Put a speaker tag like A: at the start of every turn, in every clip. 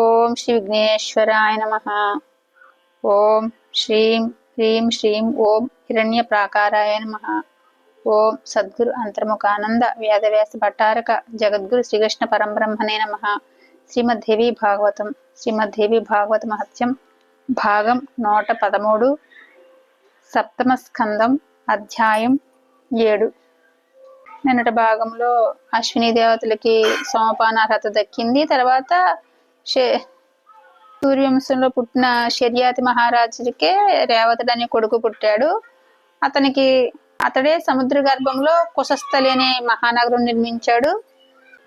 A: ఓం శ్రీ విఘ్నేశ్వరాయ నమ. ఓం శ్రీం హ్రీం శ్రీం ఓం హిరణ్య ప్రాకారాయ నమ. ఓం సద్గురు అంతర్ముఖానంద వేదవ్యాస భట్టారక జగద్గురు శ్రీకృష్ణ పరంబ్రహ్మణే నమ. శ్రీమద్దేవి భాగవతం శ్రీమద్దేవి భాగవత మహత్యం భాగం నూట పదమూడు సప్తమ స్కందం అధ్యాయం ఏడు. నిన్నటి భాగంలో అశ్విని దేవతలకి సోమపానార్హత దక్కింది. తర్వాత సూర్యవంశంలో పుట్టిన శర్యాతి మహారాజుకే రేవతుడు అనే కొడుకు పుట్టాడు. అతనికి అతడే సముద్ర గర్భంలో కుశస్థలి అనే మహానగరం నిర్మించాడు.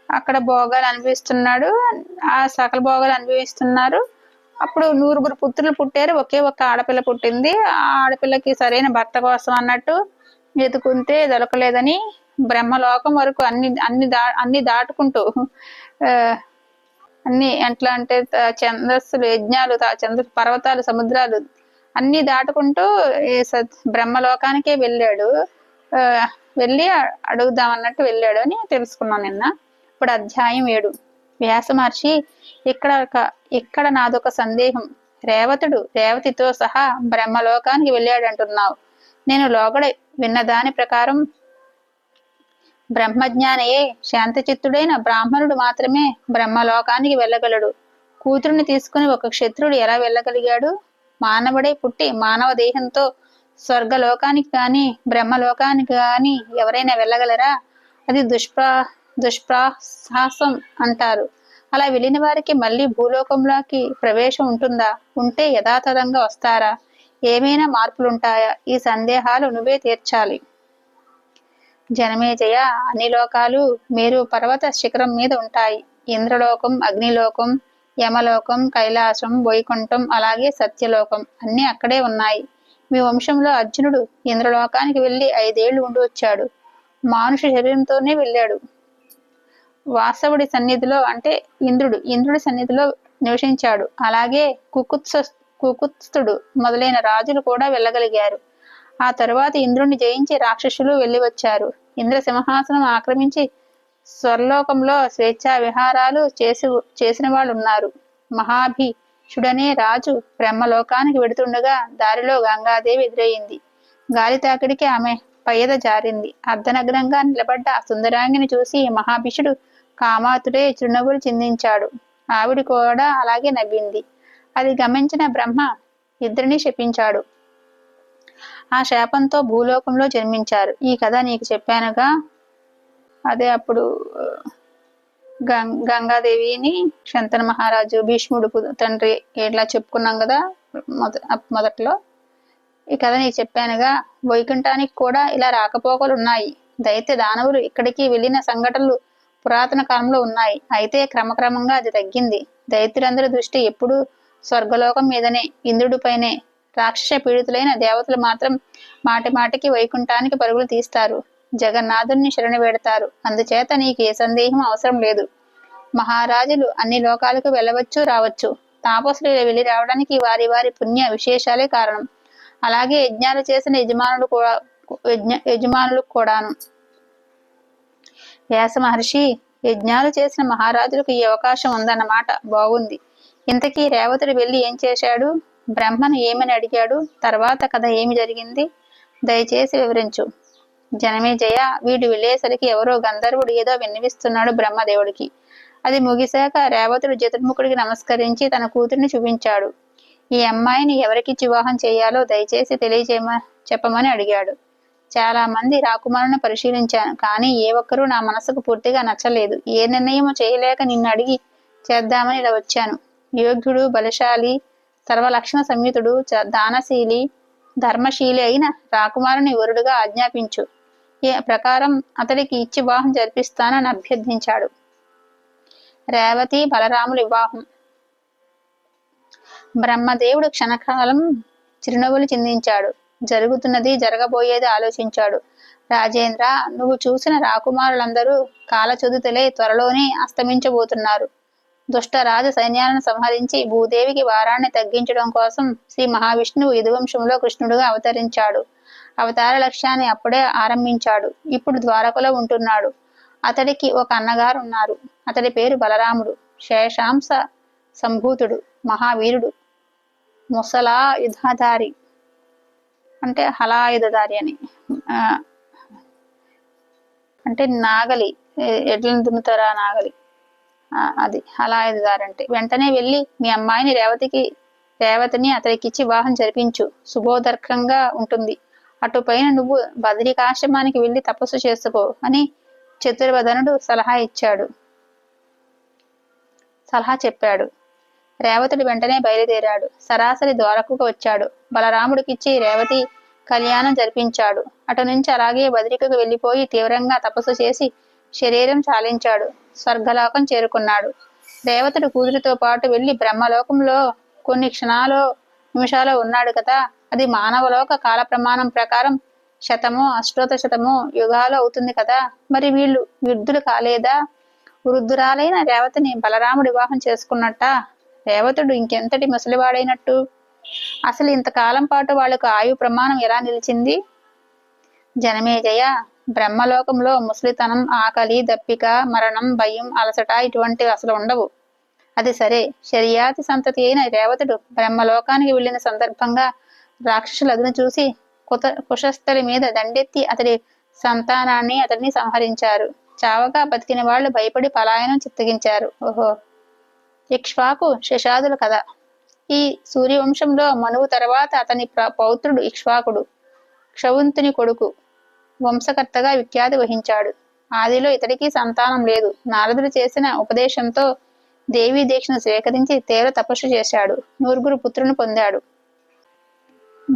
A: అక్కడ భోగాలు అనుభవిస్తున్నాడు. ఆ సకల భోగాలు అనుభవిస్తున్నారు. అప్పుడు నూరుగురు పుత్రులు పుట్టారు. ఒకే ఒక ఆడపిల్ల పుట్టింది. ఆ ఆడపిల్లకి సరైన భర్త కోసం అన్నట్టు ఎదుకుంటే దొరకలేదని బ్రహ్మలోకం వరకు అన్ని అన్ని దా అన్ని దాటుకుంటూ అన్ని ఎట్లా అంటే త- ఛందస్సులు యజ్ఞాలు చంద్ర పర్వతాలు సముద్రాలు అన్ని దాటుకుంటూ ఈ బ్రహ్మలోకానికే వెళ్ళాడు. ఆ, వెళ్ళి అడుగుదాం అన్నట్టు వెళ్ళాడు అని తెలుసుకున్నాను నిన్న. ఇప్పుడు అధ్యాయం ఏడు. వ్యాస మహర్షి ఇక్కడ ఒక- ఇక్కడ నాదొక సందేహం. రేవతుడు రేవతితో సహా బ్రహ్మలోకానికి వెళ్ళాడు అంటున్నావు నేను లోగడ విన్న దాని ప్రకారం బ్రహ్మజ్ఞానయే. శాంతచిత్తుడైన బ్రాహ్మణుడు మాత్రమే బ్రహ్మలోకానికి వెళ్ళగలడు. కూతురుని తీసుకుని ఒక క్షత్రుడు ఎలా వెళ్ళగలిగాడు? మానవుడే పుట్టి మానవ దేహంతో స్వర్గలోకానికి కానీ బ్రహ్మలోకానికి కానీ ఎవరైనా వెళ్ళగలరా? అది దుష్ప్రా దుష్ప్రాసాసం అంటారు. అలా వెళ్ళిన వారికి మళ్ళీ భూలోకంలోకి ప్రవేశం ఉంటుందా? ఉంటే యథాతథంగా వస్తారా? ఏమైనా మార్పులుంటాయా? ఈ సందేహాలు నువ్వే తీర్చాలి. జనమేజయ అన్ని లోకాలు మీరు పర్వత శిఖరం మీద ఉంటాయి. ఇంద్రలోకం అగ్నిలోకం యమలోకం కైలాసం వైకుంఠం అలాగే సత్యలోకం అన్ని అక్కడే ఉన్నాయి. మీ వంశంలో అర్జునుడు ఇంద్రలోకానికి వెళ్ళి ఐదేళ్ళు ఉండి వచ్చాడు. మానుష శరీరంతోనే వెళ్ళాడు. వాసవుడి సన్నిధిలో అంటే ఇంద్రుడు ఇంద్రుడి సన్నిధిలో నివసించాడు. అలాగే కుకుత్స కుకుత్స్తుడు మొదలైన రాజులు కూడా వెళ్ళగలిగారు. ఆ తరువాత ఇంద్రుణ్ణి జయించి రాక్షసులు వెళ్ళి వచ్చారు ఇంద్ర సింహాసనం ఆక్రమించి స్వర్లోకంలో స్వేచ్ఛా విహారాలు చేసి చేసిన వాళ్ళు ఉన్నారు మహాభిషుడనే రాజు బ్రహ్మలోకానికి వెడుతుండగా దారిలో గంగాదేవి ఎదురయ్యింది గాలి తాకిడికి ఆమె పయ్యద జారింది. అర్ధనగ్నంగా నిలబడ్డ సుందరాంగిని చూసి మహాభిషుడు కామాతుడే చిరునవ్వులు చిందించాడు. ఆవిడ కూడా అలాగే నవ్వింది. అది గమనించిన బ్రహ్మ ఇద్దరిని శపించాడు. ఆ శాపంతో భూలోకంలో జన్మించారు. ఈ కథ నీకు చెప్పానుగా? అదే అప్పుడు గం గంగాదేవిని శంతన మహారాజు భీష్ముడు తండ్రి ఇట్లా చెప్పుకున్నాం కదా మొద మొదట్లో? ఈ కథ నీకు చెప్పానుగా వైకుంఠానికి కూడా ఇలా రాకపోకలు ఉన్నాయి. దైత్య దానవులు ఇక్కడికి వెళ్ళిన సంఘటనలు పురాతన కాలంలో ఉన్నాయి. అయితే క్రమక్రమంగా అది తగ్గింది. దైత్యులందరి దృష్టి ఎప్పుడూ స్వర్గలోకం మీదనే ఇంద్రుడిపైనే రాక్షస పీడితులైన దేవతలు మాత్రం మాటి మాటికి వైకుంఠానికి పరుగులు తీస్తారు. జగన్నాథుణ్ణి శరణి వేడతారు అందుచేత నీకు ఏ సందేహం అవసరం లేదు. మహారాజులు అన్ని లోకాలకు వెళ్ళవచ్చు రావచ్చు. తాపసులు వెళ్ళి రావడానికి వారి వారి పుణ్య విశేషాలే కారణం. అలాగే యజ్ఞాలు చేసిన యజమానులు కూడా యజమానులు కూడాను. వ్యాస మహర్షి యజ్ఞాలు చేసిన మహారాజులకు ఈ అవకాశం ఉందన్నమాట. బాగుంది. ఇంతకీ రేవతుడు వెళ్ళి ఏం చేశాడు? బ్రహ్మను ఏమని అడిగాడు? తర్వాత కథ ఏమి జరిగింది? దయచేసి వివరించు. జనమే జయ వీడు వెళ్ళేసరికి ఎవరో గంధర్వుడు ఏదో విన్నవిస్తున్నాడు బ్రహ్మదేవుడికి. అది ముగిశాక రేవతుడు జతుర్ముఖుడికి నమస్కరించి తన కూతురిని చూపించాడు. ఈ అమ్మాయిని ఎవరికి వివాహం చేయాలో దయచేసి తెలియజేయమ చెప్పమని అడిగాడు. చాలా మంది రాకుమారుని పరిశీలించాను కానీ ఏ ఒక్కరూ నా మనసుకు పూర్తిగా నచ్చలేదు. ఏ నిర్ణయం చేయలేక నిన్ను అడిగి చేద్దామని ఇలా వచ్చాను. యోగ్యుడు బలశాలి సర్వలక్షణ సంయుతుడు దానశీలి ధర్మశీలి అయిన రాకుమారుని వరుడుగా ఆజ్ఞాపించు. ఏ ప్రకారం అతడికి ఇచ్చి వివాహం జరిపిస్తానని అభ్యర్థించాడు. రేవతి బలరాముల వివాహం. బ్రహ్మదేవుడు క్షణకాలం చిరునవ్వులు చిందించాడు. జరుగుతున్నది జరగబోయేది ఆలోచించాడు. రాజేంద్ర నువ్వు చూసిన రాకుమారులందరూ కాలచొదుతులే త్వరలోనే అస్తమించబోతున్నారు. దుష్ట రాజ సైన్యాలను సంహరించి భూదేవికి వారాన్ని తగ్గించడం కోసం శ్రీ మహావిష్ణువు యదువంశంలో కృష్ణుడుగా అవతరించాడు. అవతార లక్ష్యాన్ని అప్పుడే ఆరంభించాడు. ఇప్పుడు ద్వారకలో ఉంటున్నాడు. అతడికి ఒక అన్నగారు ఉన్నారు. అతడి పేరు బలరాముడు. శేషాంశ సంభూతుడు. మహావీరుడు. ముసలా యుధాధారి అంటే హలాయుధధారి అని. అంటే నాగలి. ఎడ్లను దున్నుతారా నాగలి? అది. అలా అంటే వెంటనే వెళ్ళి మీ అమ్మాయిని రేవతికి రేవతిని అతడికిచ్చి వివాహం జరిపించు. శుభోదర్కంగా ఉంటుంది. అటు పైన నువ్వు బదరికాశ్రమానికి వెళ్ళి తపస్సు చేసుకో అని చతుర్వదనుడు సలహా ఇచ్చాడు. సలహా చెప్పాడు. రేవతుడు వెంటనే బయలుదేరాడు. సరాసరి ద్వారకు వచ్చాడు. బలరాముడికిచ్చి రేవతి కళ్యాణం జరిపించాడు. అటు నుంచి అలాగే బదిరికకు వెళ్ళిపోయి తీవ్రంగా తపస్సు చేసి శరీరం చాలించాడు. స్వర్గలోకం చేరుకున్నాడు. దేవతడు కూతురితో పాటు వెళ్ళి బ్రహ్మలోకంలో కొన్ని క్షణాలు నిమిషాలు ఉన్నాడు కదా. అది మానవలోక కాల ప్రమాణం ప్రకారం శతము అష్టోత శతము యుగాలు అవుతుంది కదా. మరి వీళ్ళు వృద్ధులు కాలేదా? వృద్ధురాలైన రేవతిని బలరాముడు వివాహం చేసుకున్నట్ట? రేవతుడు ఇంకెంతటి ముసలివాడైనట్టు? అసలు ఇంతకాలం పాటు వాళ్ళకు ఆయు ప్రమాణం ఎలా నిలిచింది? జనమేజయ బ్రహ్మలోకంలో ముసలితనం ఆకలి దప్పిక మరణం భయం అలసట ఇటువంటివి అసలు ఉండవు. అది సరే. శర్యాతి సంతతి అయిన రేవతుడు బ్రహ్మలోకానికి వెళ్ళిన సందర్భంగా రాక్షసులు చూసి కుత కుశస్థలి మీద దండెత్తి అతడి సంతానాన్ని అతడిని సంహరించారు. చావగా బతికిన వాళ్ళు భయపడి పలాయనం చిత్తగించారు. ఓహో! ఇక్ష్వాకు శశాదుల కథ. ఈ సూర్యవంశంలో మనువు తర్వాత అతని పౌత్రుడు ఇక్ష్వాకుడు. క్షవంతుని కొడుకు. వంశకర్తగా విఖ్యాతి వహించాడు. ఆదిలో ఇతడికి సంతానం లేదు. నారదుడు చేసిన ఉపదేశంతో దేవీ దీక్షను స్వీకరించి తీవ్ర తపస్సు చేశాడు. నూరుగురు పుత్రుని పొందాడు.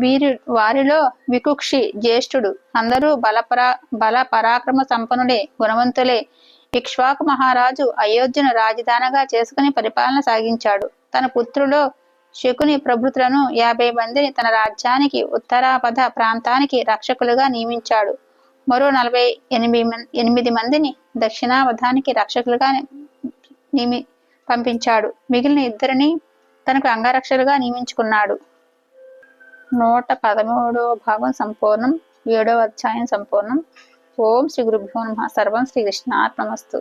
A: వీరి వారిలో వికుక్షి జ్యేష్ఠుడు. అందరూ బలపరా బల పరాక్రమ సంపన్నులే గుణవంతులే. ఇక్ష్వాకు మహారాజు అయోధ్యను రాజధానిగా చేసుకుని పరిపాలన సాగించాడు. తన పుత్రులో శకుని ప్రభుతులను యాభై మందిని తన రాజ్యానికి ఉత్తరాపథ ప్రాంతానికి రక్షకులుగా నియమించాడు. మరో నలభై ఎనిమిది ఎనిమిది మందిని దక్షిణావధానికి రక్షకులుగా నియమి పంపించాడు. మిగిలిన ఇద్దరిని తనకు అంగరక్షలుగా నియమించుకున్నాడు. నూట పదమూడవ భాగం సంపూర్ణం ఏడవ అధ్యాయం సంపూర్ణం. ఓం శ్రీ గురుభ్యో నమ. సర్వం శ్రీకృష్ణార్పణమస్తు